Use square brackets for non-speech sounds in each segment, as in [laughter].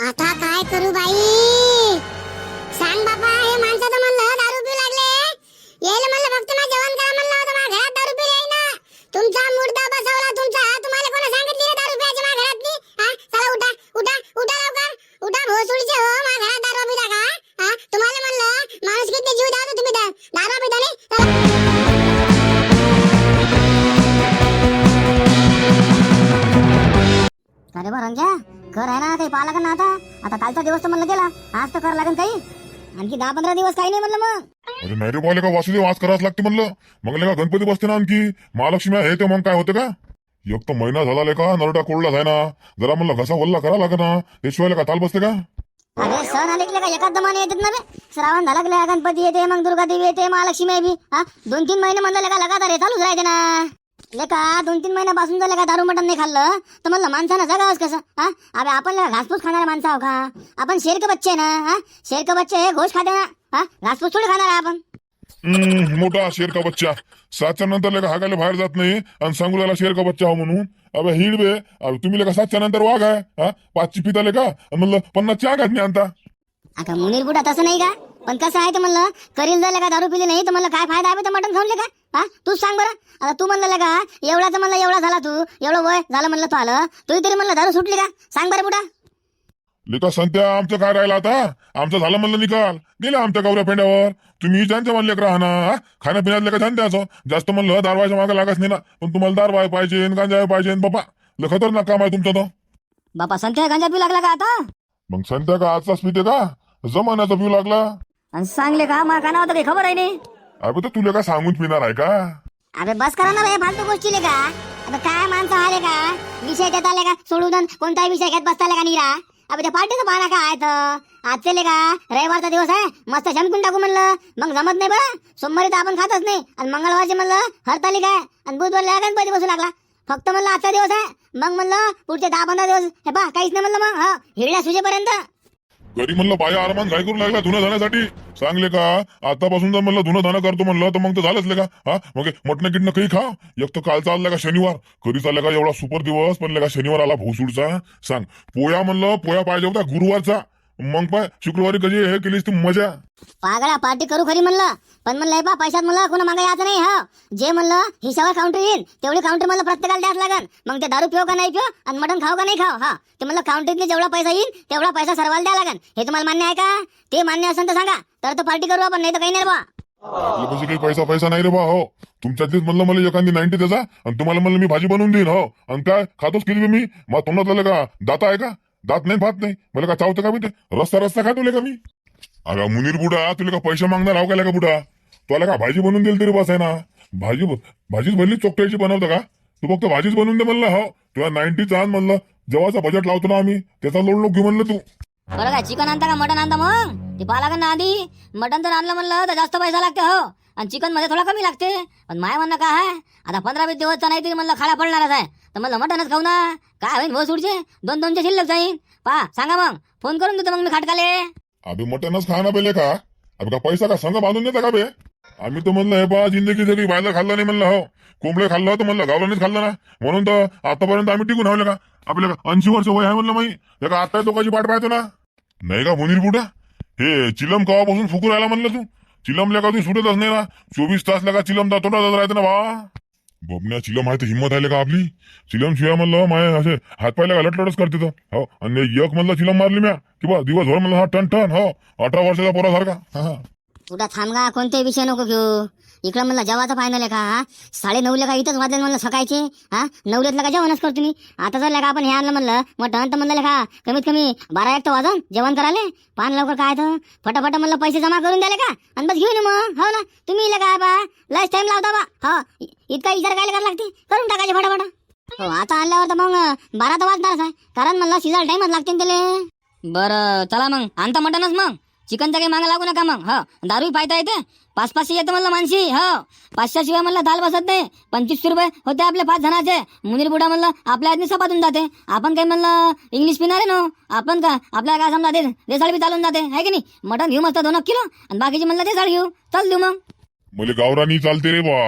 आता कर आहे ना काही पाहा लागेल ना आता. आता कालचा दिवस तर म्हणलं गेला. आज तर कर लागेल काही. आणखी दहा पंधरा दिवस काही नाही म्हणलं मग. अरे नाही रे बोले का वासुदेव आज करावंच लागते म्हणलं. मग का गणपती बसते ना आणखी? महालक्ष्मी आहे ते मग काय होतं का? एक तर महिना झाला का नरडा कोरडा आहे ना. जरा म्हणलं घसा वल्ला करा लागत ना. त्याशिवाय का ताल बसते का? अरे सण आले की का एकाच दमाने येतात ना बे श्रावण झाला की लगा गणपती येते मग दुर्गा देवी येते महालक्ष्मी बी. हा? दोन तीन महिने म्हणलं लेका लगातार हे चालूच राहते ना. लेका दोन तीन महिन्यापासून जर लेका दारू मटण नाही खाल्लं? तर म्हणलं माणसानं जगावंच कसं? हा? अबे आपण घासपूस खाणारे माणसं आहो का? आपण शेरक बच्चे ना हा? शेरक बच्चे हे घोष खाते ना हा? घासपूस थोडी खाणार आहे आपण. हम्म, मोठा शेर का बच्चा. सातच्या नंतर लेका हागायला बाहेर जात नाही आणि सांगू लागला शेर का बच्चा हो म्हणून? अबे हिड बे. अबे तुम्ही लेका सातच्या नंतर वाघ आहे? हा? पाचची पिता लेका म्हणलं पन्नासची आघात नाही आणता. आता मुनीर बुडा तसं नाही का? पण कसं आहे ते म्हणलं करील झालं का दारू पिली नाही तर म्हणलं काय फायदा आहे तर मटण खाऊन का? हा? तूच सांग बरं. आता तू म्हणलं का एवढाच म्हणलं एवढा झाला तू एवढं वय झालं म्हणलं तू आलं तू तरी म्हणलं दारू सुटली का? सांग बरं बुडा लेका संत्या आमचं काय राहिलं आता आमचं झालं म्हणलं निकाल. गेलं आमच्या गौऱ्या पेंड्यावर. तुम्ही त्यांच्या म्हणले का राहणार खाण्यापिण्यात लेका छान द्यायचं जास्त म्हणलं दारवायच्या मागे लागत नाही ना. पण तुम्हाला दारवाय पाहिजे गांजाय पाहिजे बाबा. लय खतरनाक काम आहे तुमचं तर. बापा संत्या गांजा पिऊ लागला का आता? मग संत्या का आजचाच पिते का? जमान्याचा पिऊ लागला. आणि सांगले का मा काना होतं काही खबर आहे नाही अरे तर तुला का सांगून पिणार आहे का? अरे बस करा ना रे फालतू गोष्टी का? काय माणसं आले का? विषय देत आले का? सोडून कोणताही विषय घेत बसताले का निरा? अबे त्या पार्टीचं पाहना काय आहे तर? आजचे ले का? रविवारचा दिवस आहे मस्त झमकून टाकू म्हणलं. मग जमत नाही बरं. सोमवारी तर आपण खातच नाही. आणि मंगळवारचे म्हणलं हरतालिका आहे आणि बुधवारला गणपती बसू लागला. फक्त म्हणलं आजचा दिवस आहे. मग म्हणलं पुढचे दहा पंधरा दिवस हे पा काहीच नाही म्हणलं मग हा हिरड्या सुजेपर्यंत. घरी म्हणलं बाया आरामात काय करू लागला धुणं धुण्यासाठी. सांगले का आतापासून जर म्हणलं धुणं धाणं करतो म्हणलं तर मग तर झालंच का? हा? मग मटणं किटणं काही खा. एक तर काल चाललं का शनिवार? कधी चाललं का एवढा सुपर दिवस? पण का शनिवार आला भोसूडचा? सांग. पोया म्हणलं पोया पाहिजे होता गुरुवारचा. मग पाय शुक्रवारी कधी हे केलीस तू मजा. पागळा पार्टी करू खरी म्हणलं. पण म्हणलं हे पा पैशात म्हणलं कोणा मागे यायचं नाही हा. जे म्हणलं हिशावर काउंटर येईल तेवढी काउंटर मला प्रत्येकाला द्यास लागन. मग ते दारू पिऊ का नाही पिऊ आणि मटण खाऊ का नाही खाऊ हा. ते म्हणलं काउंटरने जेवढा पैसा येईल तेवढा पैसा सर्वाला द्या लागन. हे तुम्हाला मान्य आहे का? ते मान्य असेल तर सांगा. तर तो पार्टी करू आपण नाही तर काही नाही बा. आपल्या पैसे काही पैसा पैसा नाही रे बा हो. तुमच्यातलीच म्हणलं मला एखादी नाईन्टी त्याचा आणि तुम्हाला म्हणलं मी भाजी बनवून देईन हो. आणि काय खातोच केली मी? मग तोंडात आलं का? दाता आहे का? दात नाही भात नाही. मला का चावतं का मी ते? रस्ता रस्ता खातो का मी? अगा मुनीर बुडा तुला का पैसे मागणार आहो का बुडा? तुला का भाजी बनवून दिली तरी बस आहे ना? भाजी भाजीच भरली चोकट्याची बनवतं का? तू फक्त भाजीच बनवून दे म्हणलं हो. तुला नाईन्टीचा आण म्हणलं. जेव्हाचा बजेट लावतो ना आम्ही त्याचा लोड नको घेऊ म्हणलं तू. बरं काय चिकन आणता का मटन आणता मग? ते पाहा लागेल ना आधी. मटन जर आणलं म्हणलं तर जास्त पैसा लागते हो. आणि चिकनमध्ये थोडा कमी लागते. पण माय म्हणणं काय आहे? आता पंधरा वीस दिवसचा नाही तरी म्हणलं खाला पडणारच आहे. तर म्हणलं मटनच खाऊ ना. काय होईल भोस उडचे? दोन दोनचे शिल्लक जाईन. पा सांगा मग. फोन करून देतो मग मी खाटकाले. अभि मटनच खाना पहिले का? अभि का पैसा का संघ बांधून देता का बे? आम्ही तर म्हणलं हे पा जिंदगी जरी बायला खाल्लं नाही म्हणलं हो. कोंबडे खाल्लं होतं म्हणलं गावलानेच खाल्लं ना. म्हणून तर आतापर्यंत आम्ही टिकून राहिलो का? आपल्याला ऐंशी वर्ष वय आहे म्हणलं माही हे का आता पाठ पाहतो ना? नाही का मुनीर कुठं? हे चिलम कवापासून फुकू राहिला म्हणलं तू? चिलमल्या का तुम्ही सुटतच नाही ना. चोवीस तास लगा चिलम दा तोंडात राहते ना बा. बबन्या चिलम आहे तर हिंमत आहे का आपली. चिलम शिवाय म्हणलं हो, माय असे हात पायला का लटलटच करते तर. हो आणि एक म्हणलं चिलम मारली म्या. की बा दिवसभर म्हणलं हा टन टन हो अठरा वर्षाचा पोरासारखा. हा हा. थांबगा कोणते विषय नको घेऊ. इकडं म्हणलं जेवाचा फायनल आहे का हा? साडे नऊला का इथंच वाजले म्हणलं सकाळचे हा? नऊल्यातलं का जेवणच करतो मी? आता जर का आपण हे आणलं म्हणलं? मटण तर म्हणलं का कमीत कमी बारा एक तर वाजून जेवण करायला पान लवकर काय तर? फटाफट म्हणलं पैसे जमा करून द्याले का? आणि बस घेऊन मग हो ना? तुम्ही इले काय बा? लस टाइम लावता बा. हो इतका विचार काय करायला लागते? करून टाकायचे फटाफट. हो आता आणल्यावर तर मग बारा तर वाजणारच आहे. कारण म्हणलं शिजायला टाइमच लागते ना बरं चला मग. आणता मटनच मग? चिकनचा काही मागा लागू नका मग हो. दारू पाहता येते. पाच पाचशे येतं म्हणलं माणशी हो. पाचशेशिवाय म्हणलं दाल बसत नाही. पंचवीसशे रुपये होते आपले पाच जणाचे. मुनीर बुडा म्हणलं आपल्या आदमी सपातून जाते. आपण काय म्हणलं इंग्लिश पिणारे नो. आपण का आपल्याला काय समजा ते देसाळ बी चालून जाते. आहे की नाही? मटन घेऊ मस्त दोन किलो आणि बाकीचे म्हणलं देसाळ घेऊ. चल देऊ मग. मले गावरानी चालते रे बा.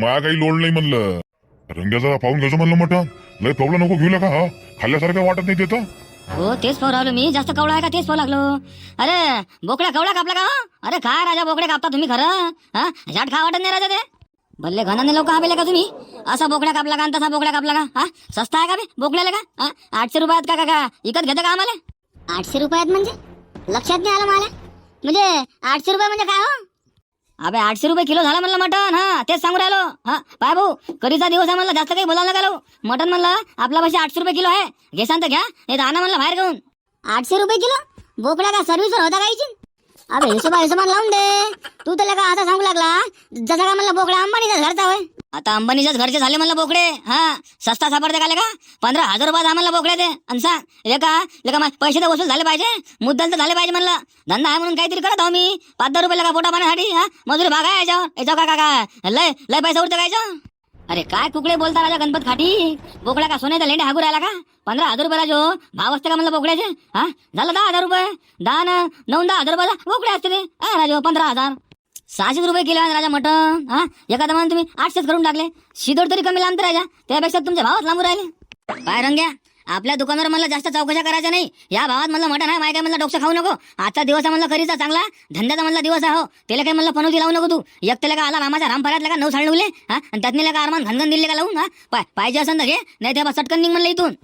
माया काही लोड नाही म्हणलं. रंग्याचा पाहून घ्यायचं म्हणलं मटण. लय प्रॉब्लेम नको घेऊ का हा. खाल्ल्यासारखं वाटत नाही तिथं हो तेच पाहू राहिलो मी जास्त कवळा आहे का? तेच पाहू लागलो. अरे बोकड्या कवळा कापला का हो? अरे काय राजा बोकडे कापता तुम्ही खरं? हा? झाट खा वाटत नाही राजा ते? भल्ले घनाने लोक आले का तुम्ही? असा बोकड्या कापला का आणि तसा बोकड्या कापला का? हा? सस्ता आहे का बे बोकड्याला का? हा? आठशे रुपयात का का का? इकत घेता का आम्हाला? आठशे रुपयात म्हणजे? लक्षात नाही आलं मला. म्हणजे आठशे रुपये म्हणजे काय हो? अबे आठशे रुपये किलो झाला म्हणलं मटन हा तेच सांगू राहिलो. हा पाय भाऊ कधीचा दिवस आहे म्हणलं जास्त काही बोलायला नका लावू. मटन म्हणलं आपला पैसे आठशे रुपये किलो आहे. घेसान तर घ्या. नाही तर आणा म्हणलं बाहेर घेऊन. आठशे रुपये किलो? बोकड्या का सर्व्हिसवर होता कायची अबे हिशोबा हिशोबान लावून दे. तू त्याला का आता सांगू लागला? जसा का म्हणला बोकडा अंबानीचा घरचा होय. आता अंबानीच्याच घरचे झाले म्हणलं बोकडे. हा सस्ता सापडते का लेका? पंधरा हजार रुपयात आम्हाला बोकडे दे आणि सांग लेका लेका मा- पैसे तर वसूल झाले पाहिजे. मुद्दल तर झाले पाहिजे म्हणलं. धंदा आहे म्हणून काहीतरी करत आहो मी. पाच दहा रुपये लेका पोटा पाण्यासाठी हा? मजुरी भाग आहे याच्यावर. याच्यावर का का का लय लय पैसा उरतो का याच्यावर? अरे काय कुकडे बोलता राजा गणपत खाटी? बोकड्या का सोन्याचा लेंडे हागू राहिला का? पंधरा हजार रुपये राजो. भाव असते का म्हणलं बोकड्याचे? हा? झालं दहा हजार रुपये. दहा ना नऊ दहा हजार रुपयाला बोकडे असते ते. हा राजो पंधरा हजार. सहाशे रुपये किलो आहे राजा मटन हा? एखादा म्हणून तुम्ही आठशेच करून टाकले. शिदोड तरी कमी लांबते राजा. त्यापेक्षा तुमचे भावच लांबू राहिले. काय रंग्या. आपल्या दुकानावर मला जास्त चौकशा करायच्या नाही. या भावात म्हणलं मटन आहे माय काय म्हणलं डोकं खाऊ नको. आजचा दिवस आहे म्हणलं खरीचा चांगला. धंद्याचा म्हणला दिवस आहे हो. त्याला काय म्हणलं पनोती लावू नको तू. एक त्याला का आला मामाच्या राम फरातला का नऊ साडवले हा? आणि का अरमान घनघन दिले का लावून? हा? पाय पाहिजे असं तर घे. नाही तेव्हा सटकन निघ म्हणलं इथून.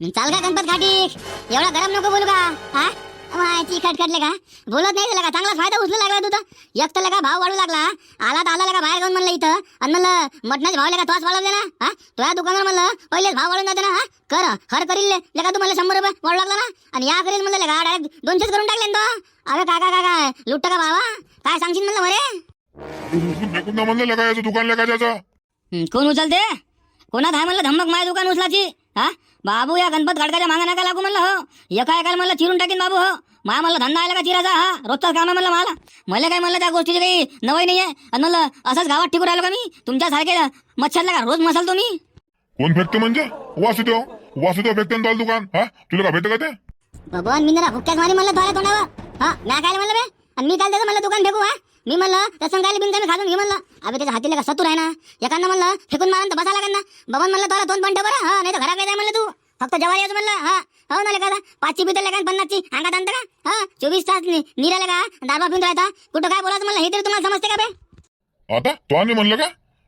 चाल का गणपत खाटी एवढा गरम नको बोलू का? हा? मायाची खटखटले का? बोलत नाही त्याला का? चांगला फायदा उचलू लागला तू तर एक तर का भाव वाढू लागला आला तर आला का बाहेर घेऊन म्हणलं इथं. आणि म्हणलं मटणाचे भाव का तोच वाढवले ना हा? तुझ्या दुकानावर म्हणलं पहिलेच भाव वाढून जाते ना हा? कर खर करील लेका तू मला शंभर रुपये वाढू लागला ना. आणि या करील म्हणलं लेका डायरेक्ट दोनशेच करून टाकले ना तो. अरे काय काय काय लुट्ट का भावा? काय सांगशील म्हणलं याचं दुकान लगा त्याचं हं, कोण उचलते? कोणात आहे म्हणलं धमक माझ्या दुकान उचलाची? हा? बाबू या गणपत गडकाच्या मागा नका लागू म्हणलं हो. एका एकाला म्हणलं चिरून टाकीन बाबू हो. मा म्हणलं धंदा आला का चिराचा? हा? रोजचाच काम आहे म्हणलं मला. मला काय म्हणलं त्या गोष्टीची काही नवई नाही आहे आणि म्हणलं असंच गावात टिकून राहिलो का मी? तुमच्यासारखे मच्छरला का रोज मसाल तुम्ही? कोण फेकते म्हणजे? वासुदेव. वासुदेव फेकते ना दुकान? हा? तुला का भेटतं का ते? भगवान मी जरा हुक्क्याच मारी म्हणलं थोड्या तोंडावर. हा मी काय म्हणलं बे? आणि मी काल त्याचं म्हणलं दुकान फेकू हा? मी म्हणलं त्याचं काय बिन मी खाजून घे म्हणलं अबे त्याच्या हातीला का सतूर आहे ना? एखादं म्हणलं फेकून मारून तर बसा लागेल ना. बाबा म्हणलं तुला दोन पंट बरं. हा नाही तर घराकडे जाय म्हणलं तू. फक्त जवारी यायचं म्हणलं. हा. हो ना लेका पाचशे पितर लेका पन्नासची? अंगात आणतं का? हा? चोवीस तास नि- निराला का? दाबा पिऊन राहता? कुठं काय बोलायचं म्हणलं? हे तरी तुम्हाला समजते का बे? आता? तो आणि म्हणलं का?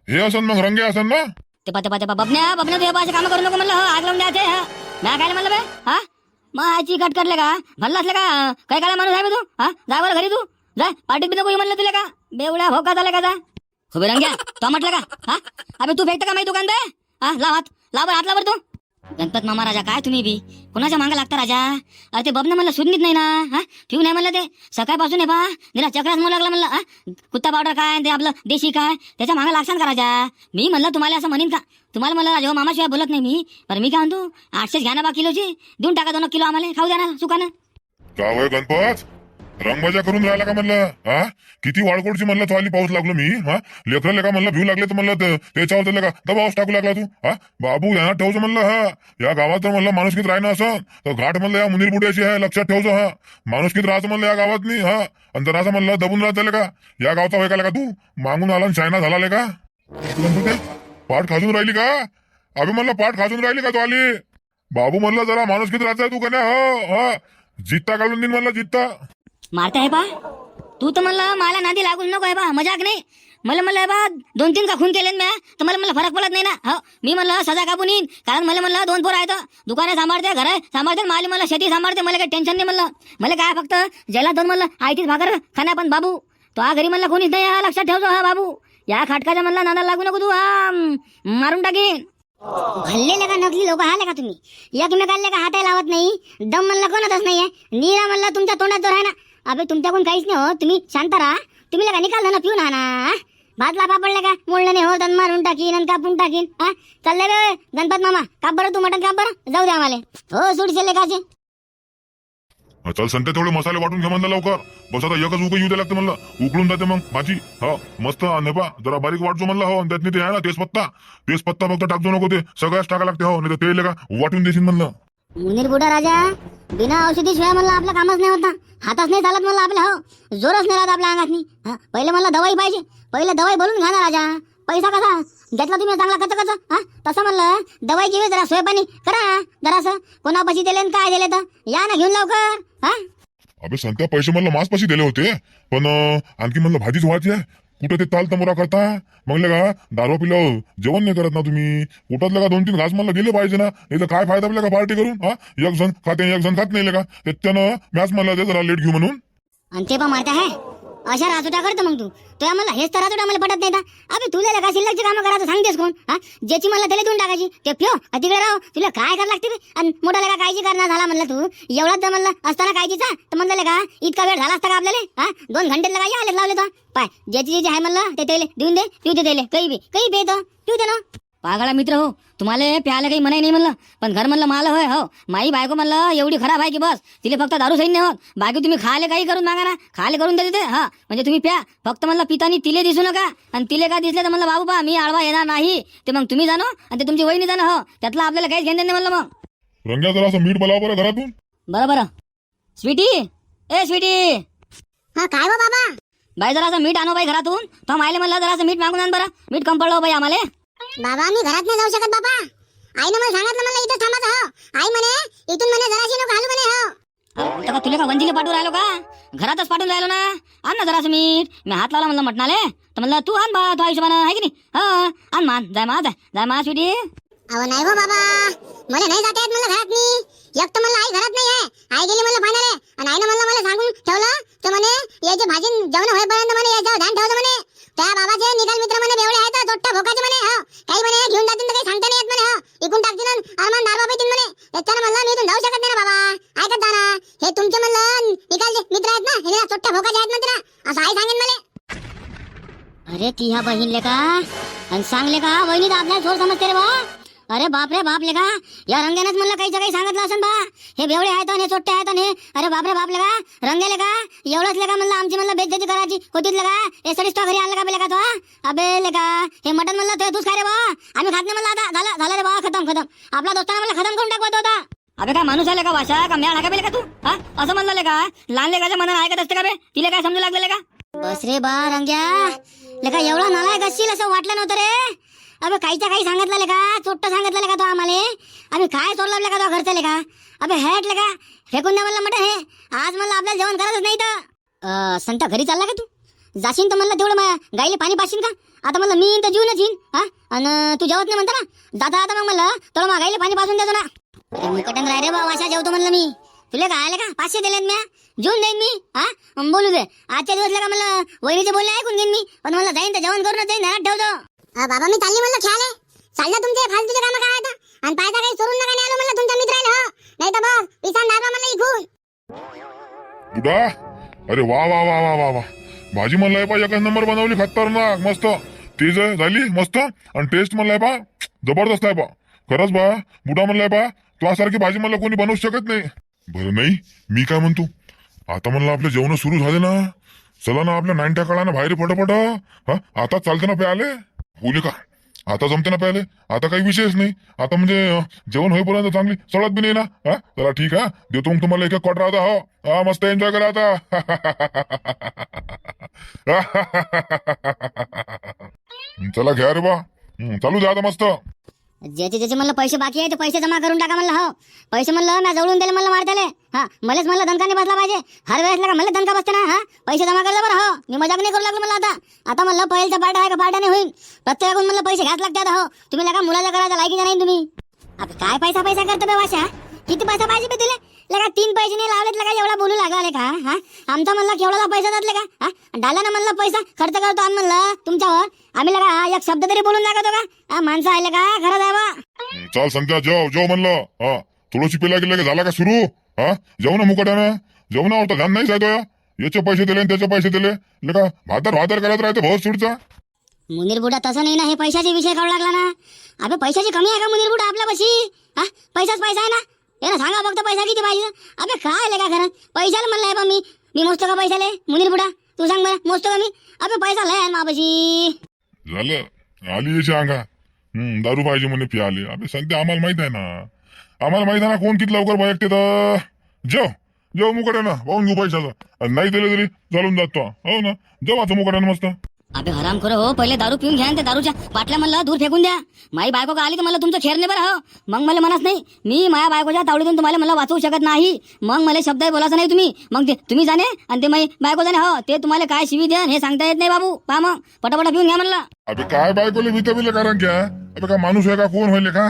हे असन मग रंगे असन ना? ते पा ते पा ते पा बबन्या बबन्या तुझ्या पाशी कामं करू नको म्हणलं. हो आग लावून द्यायचे हा. मी काय म्हणलं बे? हा? मग आजी कट करले का? भल्ला असले का? काय काळा माणूस आहे तू? हा? जा बरं घरी तू? जा पाठीत बी नको म्हणलं तुला का? बेवड्या हो का झालं का जा? उभे घ्या. तो म्हटलं का? हा? अबे तू फेकतं का माहिती दुकान बे? हा लाव हात. लाव हात लावर तू. गणपत मामा राजा काय तुम्ही बी? कुणाच्या मागा लागता राजा? अरे ते बबनं म्हणलं सुधनीत नाही ना? हा? ठेवू नाही म्हणलं ते. सकाळपासून आहे बा. निरा चक्रास म्हणू लागला म्हणलं हा? कुत्ता पावडर काय ते आपलं देशी काय? त्याच्या मागा लागसान का राजा? मी म्हणलं तुम्हाला असं म्हणेन का? तुम्हाला म्हणलं राजा हो, मामाशिवाय बोलत नाही मी. पण मी काय म्हणतो? आठशेच घ्या ना बा किलोची. देऊन टाका दोन किलो आम्हाला. खाऊ द्या ना सुकानं का गणपत? रंगबाजा करून राहिला का म्हणलं? हा? किती वाळकोडची म्हणलं तो आली पाऊस लागलो मी हा? लेकरं का म्हणलं भिऊ लागले तर म्हणलं ते- त्याच्यावर तर का दबावच टाकू लागला तू हा? बाबू यांना ठेवचं म्हणलं हा. या गावात तर म्हणलं माणुसकीत राहणं असं. तर घाट म्हणलं या मुनीर बुड्याची आहे लक्षात ठेवचं हा. माणुसकीत राहतो म्हणलं या गावात नाही हा. आणि असं म्हणलं दबून राहत का? या गावचा वैकाला का तू? मागून आला चायना झाला ले का पाठ खाजून राहिली का? अभि म्हणलं पाठ खाजून राहिली का तू आली? बाबू म्हणलं जरा माणुसकीत राहत तू कन्या नाही हो हा. जित्ता काढून देईन म्हणलं जित्ता. मारता आहे बा? तू तर म्हणलं मला नादी लागून नको आहे बा मजाक नाही। मला म्हणलं बा दोन तीन का खून केले म्या? तर मला मला फरक पडत नाही ना? हो मी म्हणलं सजा कापून येईन कारण मला म्हणलं दोन पोरं आहेत दुकाने सांभाळते घर सांभाळते माली मला शेती सांभाळते. मला काही टेन्शन नाही म्हणलं. मला काय फक्त ज्याला दोन म्हणलं आयटीच भाकर खाना पण बाबू. तो हा घरी म्हणलं कोणीच नाही हा लक्षात ठेवतो हा बाबू. या खाटकाच्या म्हणला नादा लागू नको तू हा मारून टाकीन. भल्लेले का नकली लोक आले का तुम्ही. एकमेकांना का हाताय लावत नाही? दम म्हणलं कोणातच नाहीये. नीरा म्हणलं तुमच्या तोंडात जोर आहे ना अबे तुमच्याकडून काहीच नाही हो तुम्ही शांत राहा. तुम्ही लगा निकाल ना पिऊन आणा ना भात लापा पडले का? मोडलं नाही हो दन मारून टाकीन आणि कापून टाकीन हा? चाललंय बे गणपत मामा. काप बरं तू मटण काप बरं. जाऊ द्या आम्हाला. हो सोडशे लेखाचे हा, चल संते थोडे मसाले वाटून घे म्हणलं लवकर. बस आता एकच उकं येऊ द्या लागते म्हणलं. उकळून जाते मग भाजी. हा मस्त नेपा. जरा बारीक वाटतो म्हणलं हो. आणि त्यातनी ते आहे ना तेजपत्ता. तेजपत्ता फक्त टाकतो नको ते. सगळ्याच टाका लागते हो. नाही तर ते का वाटून देशील म्हणलं. मुनीर बुडा राजा बिना औषधी शिवाय म्हणलं आपलं कामच नाही होता हाताच नाही चालत म्हणलं आपल्या हो. जोरच नाही राहत आपल्या अंगातनी. पहिले म्हणलं दवाई पाहिजे पहिले दवाई बोलून घ्या ना राजा. पैसा कसा? घेतला तुम्ही चांगला कच कच हा? तसं म्हणलं दवाई घेऊ जरा सोयपाणी करा जरासं. कोणापाशी दिले काय दिले तर? या ना घेऊन लवकर हा? अबे संत्या पैसे म्हणलं मला मासपाशी दिले होते. पण आणखी म्हणलं भाजीच व्हायची आहे. कुठं ते ताल तमुरा करता? म्हणलं का दारू पिलो जेवण नाही करत ना तुम्ही. कुठातलं का दोन तीन घास मला गेले पाहिजे ना? नाही तर काय फायदा आपल्या का पार्टी करून हा? एक जण खाते एक जण खात नाही का? त्याच्यानं मॅच मला जरा लेट घेऊ म्हणून. आणि ते पण मारता है? अशा राजुटा करतो मग तू. तुला मला हेच तर राजुटा मला पटत नाही का अबे तुला का शिल्लकची कामं करायचं सांगतेस कोण? हा? ज्याची मला त्याला देऊन टाकायची. ते प्यो तिकडे राव तुला काय करायला लागते आणि मोठा का काळजी करणार झाला म्हणलं तू? एवढाच जर म्हणलं असताना काळजीचा? तर म्हणलं का इतका वेळ झाला असता का आपल्याला? हा? दोन घंटे काय आले लावले तर पाय ज्याची ज्याची आहे म्हणलं ते तेले देऊन दे. पिऊ दे तेले काही बी काही बी तो. पिऊ दे ना. पागळा मित्र हो. तुम्हाला प्यायला काही म्हणाय नाही म्हणलं. पण घर म्हणलं मला होय हो. माई बायको म्हणलं एवढी खराब आहे की बस. तिला फक्त दारू सैन नाही होत. बाकी तुम्ही खाले काही करून मागा ना. खाले करून देते ते हा. म्हणजे तुम्ही प्या. फक्त म्हणलं पितानी तिले दिसू नका. आणि तिले का दिसले तर म्हणलं बाबू बा मी आळवा येणार नाही. ते मग तुम्ही जाणो आणि ते तुमची वहिनी जाणं हो. त्यातलं आपल्याला काहीच घेणं नाही म्हणलं मग. रंग्या जरा असं मीठ बोलावं बरं घरातून. बरं बरं. स्वीटी. ए स्वीटी. हा काय हो बाबा? बाई जरासं मीठ आणो बाई घरातून. तो मायले म्हणलं जरासं मीठ मागून आण बरं. मीठ कम पडलं हो बाई आम्हाला. बाबा मी घरात नाही जाऊ शकत बाबा. आईनं मला सांगितलं मला इथं थांबायचं हो. आई म्हणे इथून म्हणे जराशी नको हालू म्हणे हो. का तुला का वंजीले पाठवून राहिलो का? घरातच पाठवून राहिलो ना? आण ना जरासं मीठ मी हात लावला म्हणलं म्हटणाले तर म्हणलं तू आण बा तो हिशोबानं आहे की नाही? हा आण मान जाय मा जाय जाय मा स्वीटी. अहो नाही हो बाबा. मला नाही जाता येत मला घरात मी एक तर मला आई घरात नाही आहे. आई गेली मला पाण्याले आणि आईनं मला मला सांगून ठेवलं. तर म्हणे याचे भाजी जेवण होईपर्यंत म्हणे याच्यावर ध्यान ठेवतो म्हणे. त्या बाबाचे निकाल मित्र म्हणे बेवडे आहेत चोट्टा भोकाचे म्हणे हा. काही म्हणे घेऊन जातील तर काही सांगता नाही येत म्हणे हा. इकून टाकतील अरमान दार बाबा येतील म्हणे. त्याच्यानं म्हणलं मी इथून जाऊ शकत नाही ना बाबा. ऐकत जा ना. हे तुमचे म्हणलं निकालचे मित्र आहेत ना हे चोट्टा भोकाचे आहेत म्हणते ना. असं आई सांगेन मला. अरे ती ह्या बहीणले का आणि सांगले का वहिनी तर आपल्याला थोड समजते रे बा. अरे बाप रे बाप लेका. या रंगानेच म्हणलं काही काही सांगितलं असेल बा. हे बेवडे आहेत आणि चोट्टे आहेत आणि अरे बाप रे बाप का रंगेले का एवढंच लगा म्हणलं आमची म्हणलं बेज्जती करायची होतीच का हे सडीच तो घरी आणलं का बेले का तो अबे लेका हे मटन म्हणलं तो तूच खा रे बा. आम्ही खात नाही म्हणलं आता झालं झालं रे बा खतम खतम. आपला दोस्ताना मला खतम करून टाकवत होता अबे काय माणूस आले का भाषा का म्याळ का बेले का तू हा? असं म्हणलं का लहान लेकाच्या मनात ऐकत असते का बे? तिला काय समजू लागलेलं का बस रे बा रंग्या. लेका एवढा नालायक असशील असं वाटलं नव्हतं रे. अबे काहीच्या काही सांगितलं का चोट्ट सांगितलं का तो आम्हाला. आम्ही काय सोडलं का तो घरचं का अबे हेट का? फेकून द्या म्हणलं म्हटलं हे। आज म्हणलं आपल्याला जेवण करायचं नाही तर संता घरी चालला का तू? जाशीन तर म्हणलं तेवढं गाईले पाणी पाशीन का? आता म्हणलं मी तर जीवनच येईन हा? आणि तू जेवत नाही म्हणता ना? जाता आता मग म्हणलं तेवढं मा पाणी पासून देतो ना. मी कटंग राय रे बा वाशा जेवतो म्हणलं मी. तुला काय आलं का? पाचशे दिले म्या. जेवून जाईन मी हा? बोलू दे. आजच्या दिवसला का मला वहिनीचे बोलणे ऐकून घेईन मी? पण मला जाईन तर जेवण करूनच जाईन घरात ठेवतो. बाबा मी चालली म्हणलं ख्याल आहे चाललं तुमचे फालतूचे कामं काय आता? आणि पायदा काही चोरून नका नाही आलो म्हणलं तुमचा मित्र आहे हो? नाही तर बघ पिसान दाबा मला इकून बुडा अरे वा वा वा वा वा वा. भाजी म्हणलाय पा एकच नंबर बनवली खतरनाक मस्त. तेज आहे, झाली मस्त. आणि टेस्ट म्हणलाय पा जबरदस्त आहे पा खरंच बा बुडा म्हणलाय पा तुझ्यासारखी भाजी मला कोणी बनवू शकत नाही. बरं नाही मी काय म्हणतो? आता म्हणलं आपलं जेवण सुरू झाले ना. चला ना आपल्या नाईन्ट्या काळानं बाहेर फटाफट हा? आता चालते ना प्याले? बोले का? आता जमते ना पहिले? आता काही विषयच नाही. आता म्हणजे जेवण होईपर्यंत चांगली सळत बी नाही ना? हा? चला ठीक आहे. देतो मग तुम्हाला एक एक राहता आता हो. हा मस्त एन्जॉय करा आता. [laughs] चला घ्या रे बा. चालू द्या आता मस्त. ज्याचे ज्याचे म्हणलं पैसे बाकी आहे ते पैसे जमा करून टाका म्हणलं हो. पैसे म्हणलं हो, मी जवळून दिले म्हणलं मारताले. हा मलाच म्हणलं दणकाने बसला पाहिजे. हर वेळेस का मला दणका बसते ना हा. पैसे जमा करलं बरं हो. मी मजाक नाही करू लागलो मला आता. आता म्हणलं तर पार्ट आहे का पार्ट नाही होईल. प्रत्येकाकडून म्हणलं पैसे घ्याच लागते आता हो. तुम्ही लगा मुलाला करायचा लायकीचा नाही तुम्ही. आता काय पैसा पैसा करतो बे वाशा? किती पैसा पाहिजे बे तुला? लगा तीन पैसे नाही लावलेत लगा एवढा बोलू लागले का हा? आमचा म्हणलं केवढा पैसा जातले का हा? डाल्यानं म्हणलं पैसा खर्च करतो आम्ही म्हणलं तुमच्यावर. आम्ही लगा हा, एक शब्द तरी बोलून दाखवतो का? हा माणसं आले का खरं हं, चाल संध्या जेव जेव म्हणलं हा. थोडीशी पेला गेलं झाला का सुरू? हा? जेव ना मुकट्यानं. जेवणावर तर घाण नाही जायतो या याचे पैसे दिले त्याचे पैसे दिले. का भातर भातर करत राहते भाऊ सुडचा मुनीर बुडा तसं नाही ना हे पैशाचे विषय काढू लागला ना. अबे पैशाची कमी आहे का मुनीर बुडा आपल्यापाशी? हा? पैसाच पैसा आहे ना. हे ना सांगा फक्त पैसा किती पाहिजे? अबे काय आले का खरं? पैशाला म्हणलाय बा मी. मी मोजतो का पैशाले? मुनीर बुडा तू सांग मला मोजतो का मी? अबे पैसा लय मापाशी. झालं. आली याची अंगा हम्म दारू पाहिजे म्हणे प्याले. अबे सध्या आम्हाला माहीत आहे ना. आम्हाला माहीत आहे ना कोण किती लवकर बघते तर. जेव जेव ना पाहून घेऊ पैशाचा नाही दिले तरी चालून जातो. हो ना? जेव आता मुकड्यानं मस्त. अबे हराम करो हो पहिले दारू पिऊन घ्या ते त्या दारूच्या बाटल्या म्हणलं दूर फेकून द्या. माई बायको का आली तर मला तुमचं खेर नाही बरं हो. मग मला म्हणत नाही. मी माया बायकोच्या तावडीतून तुम्हाला मला वाचवू शकत नाही. मग मला शब्द बोलायचं नाही तुम्ही. मग ते तुम्ही जाणे आणि ते माई बायको जाणे हो. ते तुम्हाला काय शिवी द्या हे सांगता येत नाही बाबू. पा मग. पटापटा पिऊन घ्या म्हणलं. अबे काय बायकोले वितबिले कारण क्या? अबे का माणूस आहे का? कोण होईल का?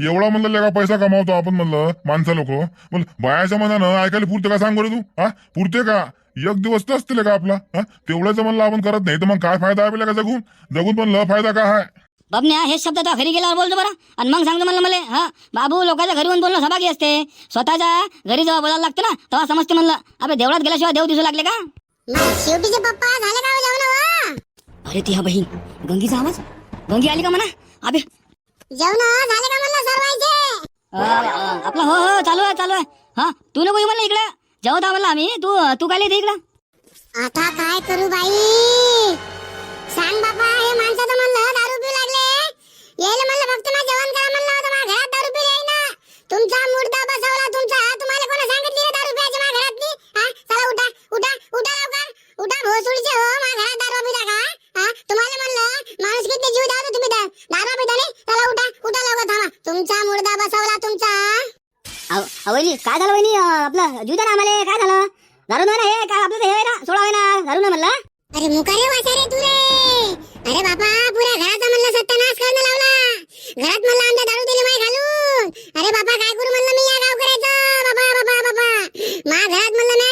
एवढा म्हणलं लेका पैसा कमावतो आपण म्हणलं माणसा लोक. म्हणलं बायाच्या मनानं ऐकायला पुरते का सांग बरं तू? हा? पुरते का? एक दिवस तर असतील का आपला? हा? तेवढ्याच म्हणलं आपण करत नाही तर मग काय फायदा आहे का जगून? जगून म्हणलं फायदा काय आहे बाबन्या हे शब्द तो घरी गेल्यावर बोलतो बरं. आणि मग सांगतो म्हणलं मला हा? बाबू लोकांच्या घरी येऊन बोलणं सभागी असते. स्वतःच्या घरी जेव्हा बोलायला लागतं ना तेव्हा समजते म्हणलं अबे देवळात गेल्याशिवाय देव दिसू लागले का? मग शेवटीचे पप्पा झाले का हो जेवण हो? अरे ती हा बहीण गंगीचा आवाज? गंगी आली का म्हणा? अबे. जेवण झाले का म्हणलं सर्वांचे? अ, अ, आपला हो हो चालू आहे चालू आहे. हा तू नको म्हणलं इकडं. जाऊ दा म्हणलं आम्ही. तू तू काय इकडं? आता काय करू बाई? सांग बाबा हे माणसाचं म्हणलं दारू पिऊ लागले. यायला म्हणलं फक्त ना जेवण करा म्हणलं होतं माझ्या घरात दारू पिऊ ना तुमचा मूड बसवला तुमचा तुम्हाला कोणा सांगितली रे दारू प्यायची माझ्या घरातली हा चला उठा उठा उठा लवकर उठा भोसुडीचे हो माझ्या घरात दारू पिता का हा तुम्हाला म्हणलं माणूस किती जीव द्यावं तुम्ही दा- दारू पिता नाही चला उठा उठा लवकर थांबा तुमचा मुर्दा बसवला तुमचा वहिनी काय झालं वहिनी? आपलं जीव ना आम्हाला काय झालं? दारू ना हे काय आपलं हे ना? सोडा आहे ना दारू ना म्हणलं? अरे मुकारे वाचा रे तू रे! अरे बापा पुऱ्या घराचा म्हणलं सत्यानाश करणं लावला. घरात म्हणलं आमच्या दारू दिली माय घालून. अरे बाबा काय करू म्हणलं मी या गाव करायचं बाबा बाबा बाबा मा घरात म्हणलं मी म्हणलं